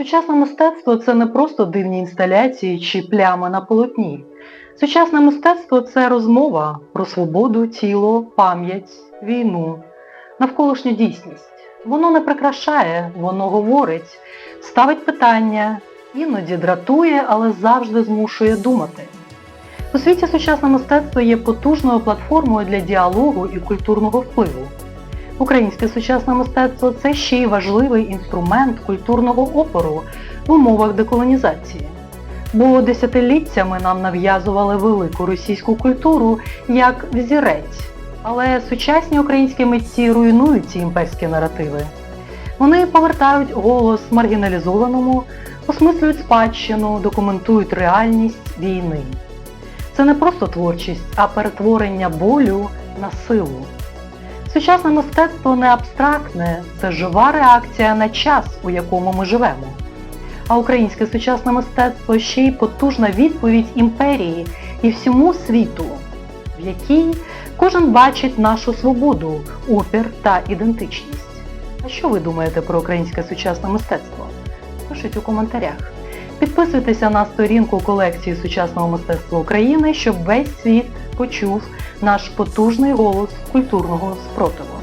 Сучасне мистецтво це не просто дивні інсталяції чи плями на полотні. Сучасне мистецтво це розмова про свободу, тіло, пам'ять, війну, навколишню дійсність. Воно не прикрашає, воно говорить, ставить питання, іноді дратує, але завжди змушує думати. У світі сучасне мистецтво є потужною платформою для діалогу і культурного впливу. Українське сучасне мистецтво це ще й важливий інструмент культурного опору в умовах деколонізації. Бо десятиліттями нам нав'язували велику російську культуру як взірець. Але сучасні українські митці руйнують ці імперські наративи. Вони повертають голос маргіналізованому, осмислюють спадщину, документують реальність війни. Це не просто творчість, а перетворення болю на силу. Сучасне мистецтво не абстрактне, це жива реакція на час, у якому ми живемо. А українське сучасне мистецтво ще й потужна відповідь імперії і всьому світу, в якій кожен бачить нашу свободу, опір та ідентичність. А що ви думаєте про українське сучасне мистецтво? Пишіть у коментарях. Підписуйтеся на сторінку колекції сучасного мистецтва України, щоб весь світ почув наш потужний голос культурного спротиву.